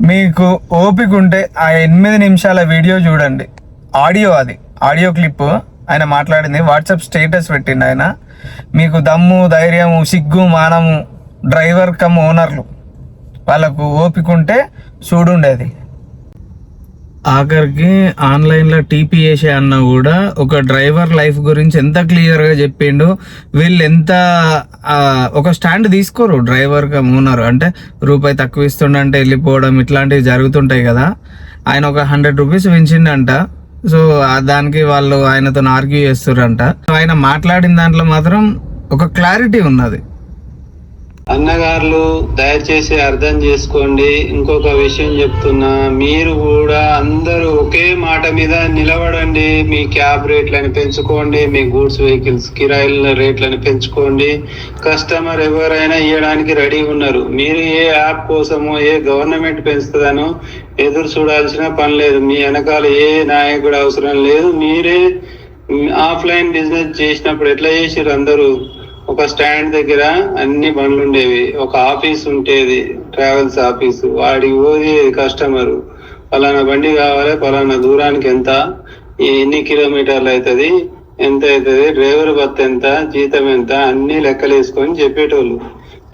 మీకు ఓపిక ఉంటే ఆ ఎనిమిది నిమిషాల వీడియో చూడండి. ఆడియో అది. Audio clip. ఆయన మాట్లాడింది. వాట్సాప్ స్టేటస్ పెట్టిండు ఆయన. మీకు దమ్ము ధైర్యము సిగ్గు మానము డ్రైవర్ కమ్ ఓనర్లు. వాళ్ళకు ఓపిక ఉంటే చూడుండేది. ఆఖరికి ఆన్లైన్లో టీపీ చేసే అన్న కూడా ఒక డ్రైవర్ లైఫ్ గురించి ఎంత క్లియర్గా చెప్పిండు. వీళ్ళు ఎంత ఒక స్టాండ్ తీసుకోరు డ్రైవర్గా మూనరు అంటే రూపాయి తక్కువ ఇస్తుండంటే వెళ్ళిపోవడం ఇట్లాంటివి జరుగుతుంటాయి కదా. ఆయన ఒక హండ్రెడ్ రూపీస్ పెంచిండంట. సో దానికి వాళ్ళు ఆయనతో ఆర్గ్యూ చేస్తుర్రంట. ఆయన మాట్లాడిన దాంట్లో మాత్రం ఒక క్లారిటీ ఉన్నది. అన్నగారులు దయచేసి అర్థం చేసుకోండి. ఇంకొక విషయం చెప్తున్నా. మీరు కూడా అందరూ ఒకే మాట మీద నిలబడండి. మీ క్యాబ్ రేట్లను పెంచుకోండి. మీ గూడ్స్ వెహికల్స్ కిరాయిల రేట్లను పెంచుకోండి. కస్టమర్ ఎవరైనా ఇవ్వడానికి రెడీ ఉన్నారు. మీరు ఏ యాప్ కోసమో ఏ గవర్నమెంట్ పెంచుతుందనో ఎదురు చూడాల్సిన పని లేదు. మీ వెనకాల ఏ నాయకుడు అవసరం లేదు. మీరే ఆఫ్లైన్ బిజినెస్ చేసినప్పుడు ఎట్లా చేసారు అందరూ? ఒక స్టాండ్ దగ్గర అన్ని బండ్లు ఉండేవి. ఒక ఆఫీస్ ఉండేది ట్రావెల్స్ ఆఫీస్. వాడికి పోయేది కస్టమర్. పలానా బండి కావాలి పలానా దూరానికి ఎంత ఎన్ని కిలోమీటర్లు అవుతుంది ఎంత అవుతుంది డ్రైవర్ భర్త ఎంత జీతం ఎంత అన్ని లెక్కలు వేసుకొని చెప్పేటోళ్ళు.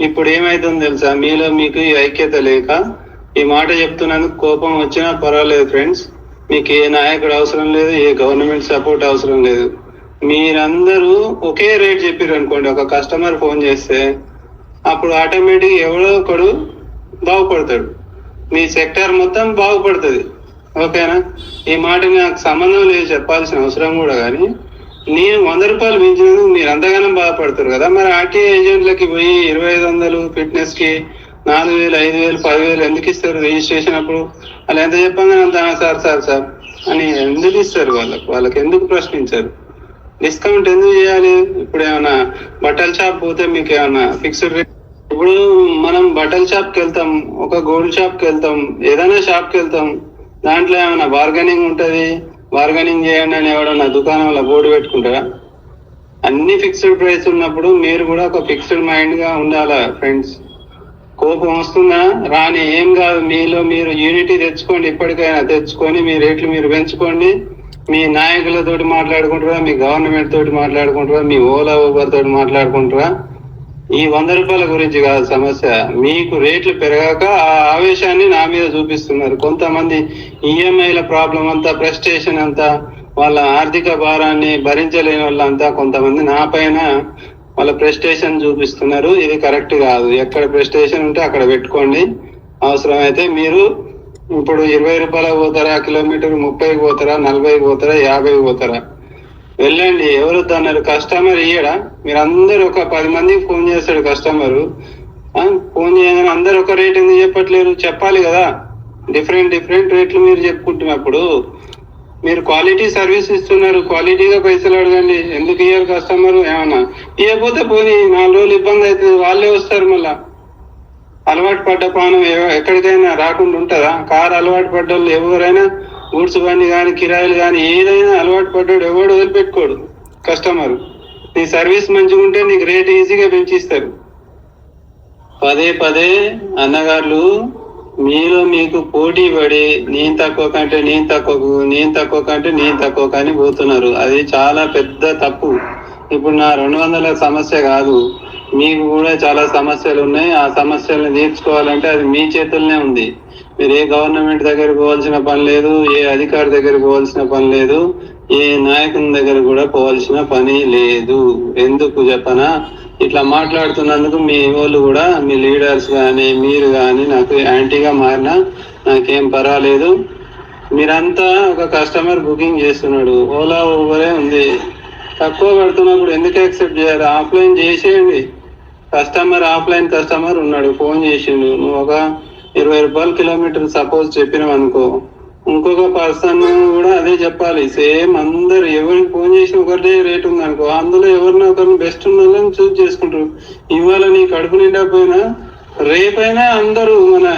ఇప్పుడు ఏమైతుందో తెలుసా? మీలో మీకు ఈ ఐక్యత లేక ఈ మాట చెప్తున్నందుకు కోపం వచ్చినా పర్వాలేదు ఫ్రెండ్స్. మీకు ఏ నాయకుడు అవసరం లేదు ఏ గవర్నమెంట్ సపోర్ట్ అవసరం లేదు. మీరందరూ ఒకే రేట్ చెప్పారు అనుకోండి ఒక కస్టమర్ ఫోన్ చేస్తే అప్పుడు ఆటోమేటిక్ ఎవడో ఒకడు బాగుపడతాడు. మీ సెక్టర్ మొత్తం బాగుపడుతుంది. ఓకేనా? ఈ మాట నాకు సంబంధం లేదు చెప్పాల్సిన అవసరం కూడా కానీ నేను వంద రూపాయలు పెంచినందుకు మీరు అంతగానం బాధపడతారు కదా. మరి ఆర్టీఏ ఏజెంట్లకి పోయి ఇరవై ఐదు వందలు ఫిట్నెస్కి నాలుగు వేలు ఐదు వేలు పదివేలు ఎందుకు ఇస్తారు రిజిస్ట్రేషన్ అప్పుడు? వాళ్ళు ఎంత చెప్పంగా అంత సార్ సార్ సార్ అని ఎందుకు ఇస్తారు వాళ్ళకి? వాళ్ళకి ఎందుకు ప్రశ్నించారు? డిస్కౌంట్ ఎందుకు చేయాలి? ఇప్పుడు ఏమైనా బట్టల షాప్ పోతే మీకు ఏమైనా ఫిక్స్డ్ రేట్ ఇప్పుడు మనం బట్టల షాప్కి వెళ్తాం ఒక గోల్డ్ షాప్కి వెళ్తాం ఏదైనా షాప్కి వెళ్తాం దాంట్లో ఏమైనా బార్గెనింగ్ ఉంటది? బార్గెనింగ్ చేయండి అని ఎవడన్నా దుకాణంలో బోర్డు పెట్టుకుంటారా అన్ని ఫిక్స్డ్ ప్రైస్ ఉన్నప్పుడు మీరు కూడా ఒక ఫిక్స్డ్ మైండ్గా ఉండాలా ఫ్రెండ్స్ కోపం వస్తుందా? రాని ఏం కాదు. మీలో మీరు యూనిటీ తెచ్చుకోండి ఇప్పటికైనా తెచ్చుకొని మీ రేట్లు మీరు పెంచుకోండి. మీ నాయకులతోటి మాట్లాడుకుంటారా మీ గవర్నమెంట్ తోటి మాట్లాడుకుంటారా మీ ఓలా ఊబర్ తోటి మాట్లాడుకుంటారా? ఈ వంద రూపాయల గురించి కాదు సమస్య. మీకు రేట్లు పెరగాక ఆ ఆవేశాన్ని నా మీద చూపిస్తున్నారు. కొంతమంది ఈఎంఐల ప్రాబ్లం అంతా ప్రెస్టేషన్ అంతా వాళ్ళ ఆర్థిక భారాన్ని భరించలేని వాళ్ళంతా కొంతమంది నా పైన వాళ్ళ ప్రెస్టేషన్ చూపిస్తున్నారు. ఇది కరెక్ట్ కాదు. ఎక్కడ ప్రెస్టేషన్ ఉంటే అక్కడ పెట్టుకోండి. అవసరమైతే మీరు ఇప్పుడు ఇరవై రూపాయలకు పోతారా కిలోమీటర్ ముప్పైకి పోతారా నలభైకి పోతారా యాభైకి పోతారా? వెళ్ళండి ఎవరు అన్నారు కస్టమర్ ఇయ్యడా? మీరు అందరు ఒక పది మందికి ఫోన్ చేస్తాడు కస్టమర్. ఫోన్ చేయగానే అందరు ఒక రేట్ ఎందుకు చెప్పట్లేరు? చెప్పాలి కదా. డిఫరెంట్ డిఫరెంట్ రేట్లు మీరు చెప్పుకుంటున్నప్పుడు. మీరు క్వాలిటీ సర్వీస్ ఇస్తున్నారు. క్వాలిటీగా పైసలు అడగండి. ఎందుకు ఇయ్యారు కస్టమర్? ఏమన్నా ఇవ్వకపోతే పోనీ నాలుగు రోజులు ఇబ్బంది అవుతుంది. వాళ్ళే వస్తారు మళ్ళా. అలవాటు పడ్డ పానం ఎక్కడికైనా రాకుండా ఉంటుందా? కారు అలవాటు పడ్డ వాళ్ళు ఎవరైనా ఊడ్స్ బండి కానీ కిరాయిలు కానీ ఏదైనా అలవాటు పడ్డాడు ఎవడు వదిలిపెట్టుకోడు కస్టమర్. నీ సర్వీస్ మంచిగా ఉంటే నీకు రేట్ ఈజీగా పెంచిస్తారు. పదే పదే అన్నగారులు మీలో మీకు పోటీ పడి నేను తక్కువ కంటే నేను తక్కువ నేను తక్కువ కంటే నేను తక్కువ కానీ పోతున్నారు. అది చాలా పెద్ద తప్పు. ఇప్పుడు నా రెండు వందల సమస్య కాదు. మీకు కూడా చాలా సమస్యలు ఉన్నాయి. ఆ సమస్యలను తీర్చుకోవాలంటే అది మీ చేతుల్లోనే ఉంది. మీరు ఏ గవర్నమెంట్ దగ్గర పోవాల్సిన పని లేదు ఏ అధికారి దగ్గర పోవాల్సిన పని లేదు ఏ నాయకుని దగ్గర కూడా పోవాల్సిన పని లేదు. ఎందుకు చెప్పనా? ఇట్లా మాట్లాడుతున్నందుకు మీ వాళ్ళు కూడా మీ లీడర్స్ కానీ మీరు కానీ నాకు యాంటీగా మారినా నాకేం పర్వాలేదు. మీరంతా ఒక కస్టమర్ బుకింగ్ చేస్తున్నాడు. ఓలా ఊబరే ఉంది. తక్కువ పడుతున్నప్పుడు ఎందుకు యాక్సెప్ట్ చేయాలి? ఆఫ్లైన్ చేసేయండి. కస్టమర్ ఆఫ్లైన్ కస్టమర్ ఉన్నాడు ఫోన్ చేసిండు. నువ్వు ఒక ఇరవై రూపాయలు కిలోమీటర్ సపోజ్ చెప్పినావు అనుకో ఇంకొక పర్సన్ కూడా అదే చెప్పాలి. సేమ్ అందరు ఎవరికి ఫోన్ చేసి ఒకటే రేట్ ఉంది అనుకో అందులో ఎవరినో ఒకరిని బెస్ట్ ఉన్నదని చూస్ చేసుకుంటారు. ఇవాళ నీ కడుపు నిండా పోయినా రేపైనా అందరూ మన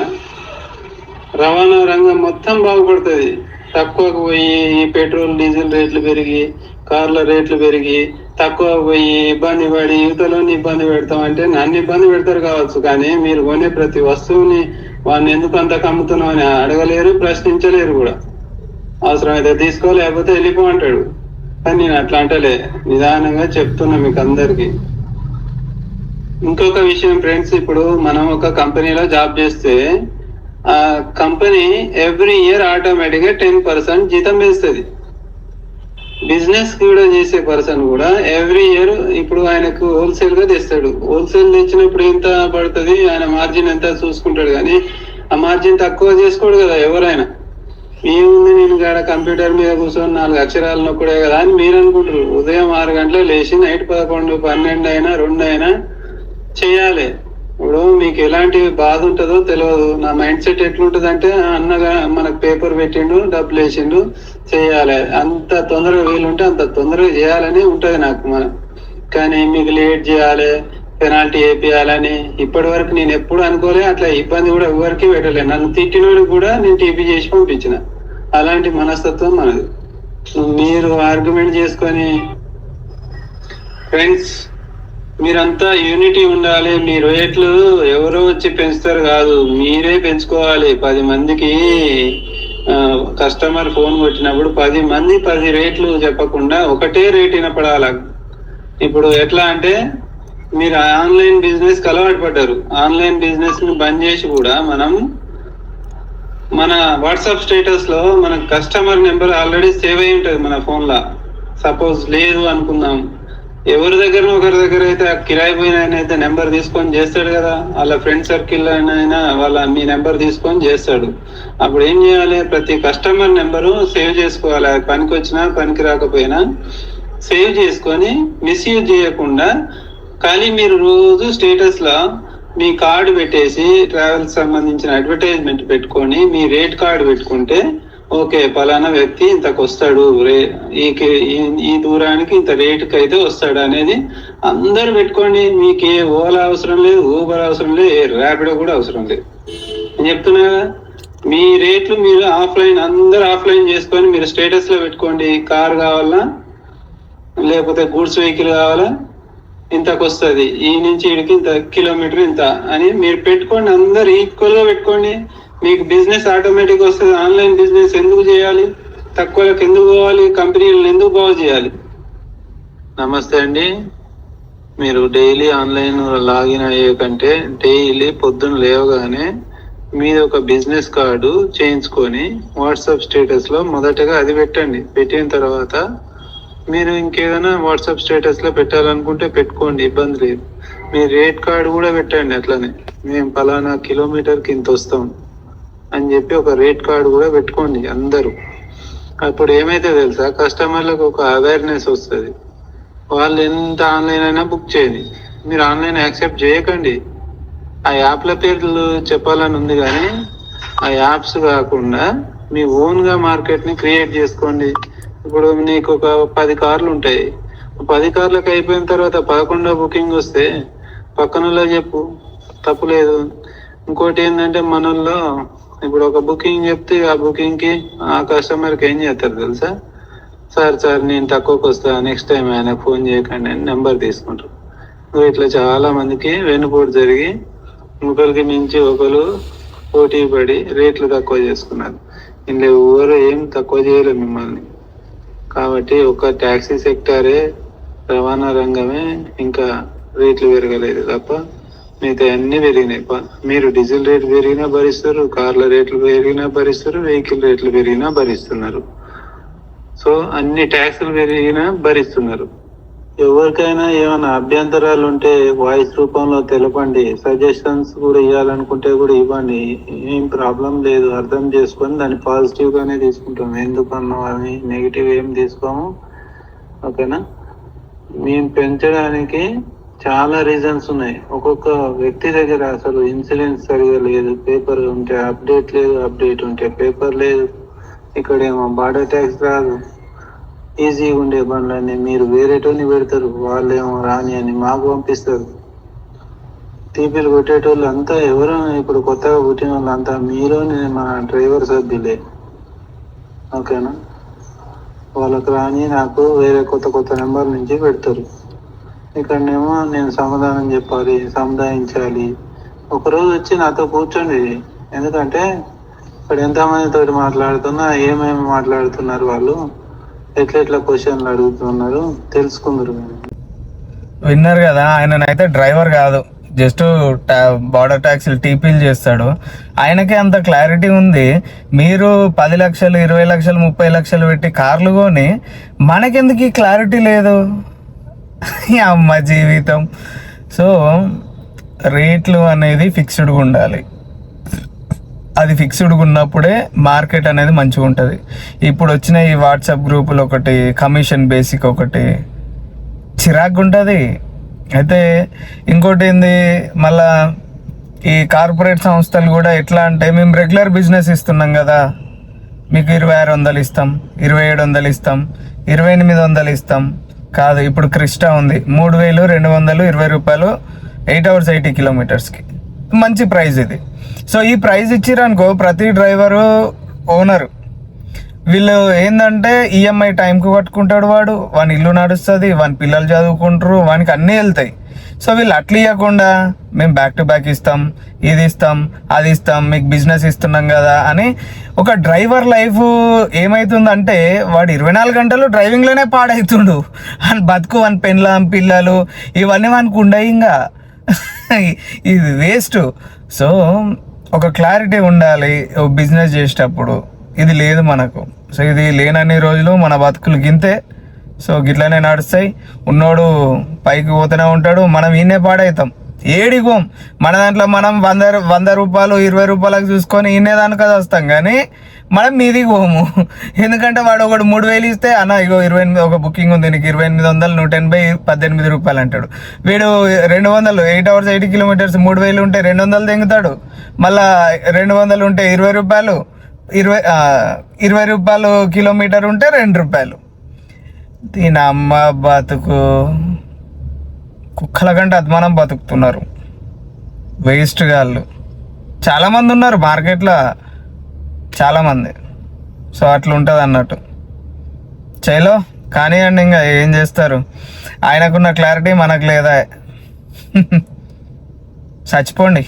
రవాణా రంగం మొత్తం బాగుపడుతుంది. తక్కువకు పోయి ఈ పెట్రోల్ డీజిల్ రేట్లు పెరిగి కార్ల రేట్లు పెరిగి తక్కువ పోయి ఇబ్బంది పడి యువతలోని ఇబ్బంది పెడతాం అంటే నన్ను ఇబ్బంది పెడతారు కావచ్చు కానీ మీరు కొనే ప్రతి వస్తువుని వాడిని ఎందుకు అంత కమ్ముతున్నావు అని అడగలేరు ప్రశ్నించలేరు కూడా. అవసరమైతే తీసుకో లేకపోతే వెళ్ళిపో అంటాడు. కానీ నేను అట్లా అంటలే. నిదానంగా చెప్తున్నా మీకు అందరికి. ఇంకొక విషయం ఫ్రెండ్స్ ఇప్పుడు మనం ఒక కంపెనీలో జాబ్ చేస్తే ఆ కంపెనీ ఎవ్రీ ఇయర్ ఆటోమేటిక్గా టెన్ పర్సెంట్ జీతం వేస్తుంది. బిజినెస్ కూడా చేసే పర్సన్ కూడా ఎవ్రీ ఇయర్ ఇప్పుడు ఆయనకు హోల్సేల్గా తెస్తాడు. హోల్సేల్ తెచ్చినప్పుడు ఎంత పడుతుంది? ఆయన మార్జిన్ ఎంత చూసుకుంటాడు కానీ ఆ మార్జిన్ తక్కువ చేసుకోడు కదా ఎవరైనా. ఏముంది నేను కాడ కంప్యూటర్ మీద కూర్చొని నాలుగు అక్షరాలు నొక్కడే కదా అని మీరు అనుకుంటారు. ఉదయం ఆరు గంటలు లేచి నైట్ పదకొండు పన్నెండు అయినా రెండు అయినా చేయాలి. ఇప్పుడు మీకు ఎలాంటి బాధ ఉంటుందో తెలియదు నా మైండ్ సెట్ ఎట్లుంటది అంటే అన్నగా మనకు పేపర్ పెట్టిండు డబ్బులు వేసిండు చేయాలి. అంత తొందరగా వీలుంటే అంత తొందరగా చేయాలని ఉంటది నాకు మన కానీ మీకు లేట్ చేయాలి పెనాల్టీ వేపియాలని ఇప్పటి వరకు నేను ఎప్పుడు అనుకోలే అట్లా ఇబ్బంది కూడా ఎవరికి పెట్టలే. నన్ను తిట్టినోడికి కూడా నేను టీపీ చేసి పంపించిన. అలాంటి మనస్తత్వం మనది. మీరు ఆర్గ్యుమెంట్ చేసుకొని ఫ్రెండ్స్ మీరంతా యూనిటీ ఉండాలి మీ రేట్లు ఎవరో వచ్చి పెంచుతారు కాదు మీరే పెంచుకోవాలి. పది మందికి కస్టమర్ ఫోన్ కొట్టినప్పుడు పది మంది పది రేట్లు చెప్పకుండా ఒకటే రేట్ వినపడాల? ఇప్పుడు ఎట్లా అంటే మీరు ఆన్లైన్ బిజినెస్ అలవాటు పడ్డారు. ఆన్లైన్ బిజినెస్ని బంద్ చేసి కూడా మనం మన వాట్సాప్ స్టేటస్లో మన కస్టమర్ నెంబర్ ఆల్రెడీ సేవ్ అయి ఉంటుంది మన ఫోన్లో. సపోజ్ లేదు అనుకుందాం. ఎవరి దగ్గర ఒకరి దగ్గర అయితే ఆ కిరాయి పోయిన ఆయన అయితే నెంబర్ తీసుకొని చేస్తాడు కదా. వాళ్ళ ఫ్రెండ్ సర్కిల్ అయినా వాళ్ళ మీ నెంబర్ తీసుకొని చేస్తాడు. అప్పుడు ఏం చేయాలి? ప్రతి కస్టమర్ నెంబరు సేవ్ చేసుకోవాలి. అది పనికి వచ్చినా పనికి రాకపోయినా సేవ్ చేసుకొని మిస్యూజ్ చేయకుండా కానీ మీరు రోజు స్టేటస్లో మీ కార్డు పెట్టేసి ట్రావెల్ సంబంధించిన అడ్వర్టైజ్మెంట్ పెట్టుకొని మీ రేట్ కార్డు పెట్టుకుంటే ఓకే పలానా వ్యక్తి ఇంతకు వస్తాడు రే ఈ ఈ- ఈ దూరానికి ఇంత రేటుకి అయితే వస్తాడు అనేది అందరు పెట్టుకోండి మీకు ఏ ఓలా అవసరం లేదు ఊబర్ అవసరం లేదు ఏ ర్యాపిడో కూడా అవసరం లేదు. నేను చెప్తున్నా కదా మీ రేట్లు మీరు ఆఫ్లైన్ అందరు ఆఫ్లైన్ చేసుకొని మీరు స్టేటస్లో పెట్టుకోండి కార్ కావాలా లేకపోతే గూడ్స్ వెహికల్ కావాలా ఇంతకు వస్తుంది ఈ నుంచి ఇడికి ఇంత కిలోమీటర్ ఇంత అని మీరు పెట్టుకోండి అందరు ఈక్వల్గా పెట్టుకోండి. మీకు బిజినెస్ ఆటోమేటిక్ వస్తుంది ఆన్లైన్ బిజినెస్ ఎందుకు చేయాలి? తక్కువలకు ఎందుకు పోవాలి? కంపెనీలను ఎందుకు బాగు చేయాలి? నమస్తే అండి. మీరు డైలీ ఆన్లైన్ లాగిన్ అయ్యే కంటే డైలీ పొద్దున లేవగానే మీద ఒక బిజినెస్ కార్డు చేయించుకొని వాట్సాప్ స్టేటస్లో మొదటగా అది పెట్టండి. పెట్టిన తర్వాత మీరు ఇంకేదైనా వాట్సాప్ స్టేటస్లో పెట్టాలనుకుంటే పెట్టుకోండి ఇబ్బంది లేదు. మీ రేట్ కార్డు కూడా పెట్టండి అట్లనే. మేము పలానా కిలోమీటర్కి ఇంత వస్తాం. అని చెప్పి ఒక రేట్ కార్డు కూడా పెట్టుకోండి అందరూ. అప్పుడు ఏమైతే తెలుసా కస్టమర్లకు ఒక అవేర్నెస్ వస్తుంది. వాళ్ళు ఎంత ఆన్లైన్ అయినా బుక్ చేయండి. మీరు ఆన్లైన్ యాక్సెప్ట్ చేయకండి. ఆ యాప్ల పేర్లు చెప్పాలని ఉంది కానీ ఆ యాప్స్ కాకుండా మీ ఓన్గా మార్కెట్ని క్రియేట్ చేసుకోండి. ఇప్పుడు నీకు ఒక పది కార్లు ఉంటాయి. పది కార్లకు అయిపోయిన తర్వాత పదకొండో బుకింగ్ వస్తే పక్కనలో చెప్పు తప్పులేదు ఇంకోటి ఏంటంటే మనల్లో ఇప్పుడు ఒక బుకింగ్ చెప్తే ఆ బుకింగ్కి ఆ కస్టమర్కి ఏం చేస్తారు తెలుసా? సార్ సార్ నేను తక్కువకి వస్తా నెక్స్ట్ టైం ఆయన ఫోన్ చేయకండి అని నెంబర్ తీసుకుంటారు. ఇట్లా చాలా మందికి వెనుపోటు జరిగి ఒకరికి మించి ఒకరు పోటీ పడి రేట్లు తక్కువ చేసుకున్నారు. ఇందులో ఎవరు ఏం తక్కువ చేయలేదు మిమ్మల్ని. కాబట్టి ఒక ట్యాక్సీ సెక్టారే రవాణా రంగమే ఇంకా రేట్లు పెరగలేదు తప్ప మిగతా అన్ని పెరిగినాయి. మీరు డీజిల్ రేట్లు పెరిగినా భరిస్తారు కార్ల రేట్లు పెరిగినా భరిస్తారు వెహికల్ రేట్లు పెరిగినా భరిస్తున్నారు. సో అన్ని ట్యాక్సులు పెరిగినా భరిస్తున్నారు. ఎవరికైనా ఏమైనా అభ్యంతరాలు ఉంటే వాయిస్ రూపంలో తెలపండి. సజెషన్స్ కూడా ఇవ్వాలనుకుంటే కూడా ఇవ్వండి. ఏం ప్రాబ్లం లేదు అర్థం చేసుకొని దాన్ని పాజిటివ్గానే తీసుకుంటాము తీసుకుంటాం. ఎందుకన్నాం అని నెగిటివ్ ఏం తీసుకోము. ఓకేనా? మేము పెంచడానికి చాలా రీజన్స్ ఉన్నాయి. ఒక్కొక్క వ్యక్తి దగ్గర అసలు ఇన్సూరెన్స్ సరిగా లేదు. పేపర్ ఉంటే అప్డేట్ లేదు అప్డేట్ ఉంటే పేపర్ లేదు. ఇక్కడేమో బార్డర్ ట్యాక్స్ రాదు. ఈజీగా ఉండే బండ్లన్నీ మీరు వేరేటోని పెడతారు. వాళ్ళేమో రాని అని మాకు పంపిస్తారు. టీపీలు కొట్టేటోళ్ళు అంతా ఎవరు ఇప్పుడు కొత్తగా పుట్టిన వాళ్ళు అంతా మీరు మన డ్రైవర్ సభ్యులే. ఓకేనా? వాళ్ళకి రాని నాకు వేరే కొత్త కొత్త నెంబర్ నుంచి పెడతారు. ఇక్కడనేమో నేను సమాధానం చెప్పాలి సముదాయించాలి ఒకరోజు వచ్చి నాతో కూర్చోండి. ఎందుకంటే ఇక్కడ ఎంతమంది తోటి మాట్లాడుతున్నా ఏమేమి మాట్లాడుతున్నారు వాళ్ళు ఎట్లా ఎట్లా క్వశ్చన్లు అడుగుతున్నారు తెలుసుకుందరు విన్నారు కదా ఆయననైతే డ్రైవర్ కాదు. జస్ట్ బార్డర్ ట్యాక్సీలు టీపీలు చేస్తాడు. ఆయనకే అంత క్లారిటీ ఉంది. మీరు పది లక్షలు ఇరవై లక్షలు ముప్పై లక్షలు పెట్టి కార్లు కొని మనకెందుకు ఈ క్లారిటీ లేదు? అమ్మ జీవితం. సో రేట్లు అనేది ఫిక్స్డ్గా ఉండాలి. అది ఫిక్స్డ్గా ఉన్నప్పుడే మార్కెట్ అనేది మంచిగా ఉంటుంది. ఇప్పుడు వచ్చిన ఈ వాట్సాప్ గ్రూపులు ఒకటి కమిషన్ బేసిక్ ఒకటి చిరాకు ఉంటుంది. అయితే ఇంకోటి ఏంది మళ్ళా ఈ కార్పొరేట్ సంస్థలు కూడా ఎట్లా అంటే మేము రెగ్యులర్ బిజినెస్ ఇస్తున్నాం కదా. మీకు ఇరవై ఆరు వందలు ఇస్తాం ఇరవై ఏడు వందలు ఇస్తాం ఇరవై ఎనిమిది వందలు ఇస్తాం. కాదు ఇప్పుడు క్రిస్టా ఉంది. మూడు వేలు రెండు వందలు ఇరవై రూపాయలు ఎయిట్ అవర్స్ ఎయిటీ కిలోమీటర్స్కి మంచి ప్రైజ్ ఇది. సో ఈ ప్రైజ్ ఇచ్చిరనుకో ప్రతి డ్రైవరు ఓనరు వీళ్ళు ఏంటంటే ఈఎంఐ టైంకి కట్టుకుంటాడు వాడు. వాని ఇల్లు నడుస్తుంది వాని పిల్లలు చదువుకుంటారు వానికి అన్నీ వెళ్తాయి. సో వీళ్ళు అట్లా ఇవ్వకుండా మేము బ్యాక్ టు బ్యాక్ ఇస్తాం ఇది ఇస్తాం అది ఇస్తాం మీకు బిజినెస్ ఇస్తున్నాం కదా అని ఒక డ్రైవర్ లైఫ్ ఏమవుతుందంటే వాడు ఇరవై నాలుగు గంటలు డ్రైవింగ్లోనే పాడవుతుండు అని బతుకు అని పెన్లం పిల్లలు ఇవన్నీ మనకు ఉండవు ఇంకా ఇది వేస్ట్ సో ఒక క్లారిటీ ఉండాలి బిజినెస్ చేసేటప్పుడు. ఇది లేదు మనకు. సో ఇది లేనన్ని రోజులు మన బతుకులు గింతే. సో గిట్లనే నడుస్తాయి. ఉన్నోడు పైకి పోతూనే ఉంటాడు. మనం ఈయనే పాడవుతాం ఏడిగోం. మన దాంట్లో మనం వంద వంద రూపాయలు ఇరవై రూపాయలకు చూసుకొని ఈయనే అది వస్తాం. కానీ మనం మీది పోము. ఎందుకంటే వాడు ఒకడు మూడు వేలు ఇస్తే అన్న ఇగో ఇరవై ఎనిమిది ఒక బుకింగ్ ఉంది నీకు. ఇరవై ఎనిమిది వందలు నూట ఎనభై పద్దెనిమిది రూపాయలు అంటాడు. వీడు రెండు వందలు ఎయిట్ అవర్స్ ఎయిటీ కిలోమీటర్స్ మూడు వేలు ఉంటే రెండు వందలు తెంగుతాడు. మళ్ళా రెండు వందలు ఉంటే ఇరవై రూపాయలు ఇరవై ఇరవై రూపాయలు కిలోమీటర్ ఉంటే రెండు రూపాయలు. దీని అమ్మ బతుకు కుక్కల కంటే అద్మానం బతుకుతున్నారు. వేస్ట్ గాళ్ళు. చాలామంది ఉన్నారు మార్కెట్లో చాలామంది సో అట్లా ఉంటుంది అన్నట్టు చైలో కానివ్వండి ఇంకా ఏం చేస్తారు? ఆయనకున్న క్లారిటీ మనకు లేదా? చచ్చిపోండి.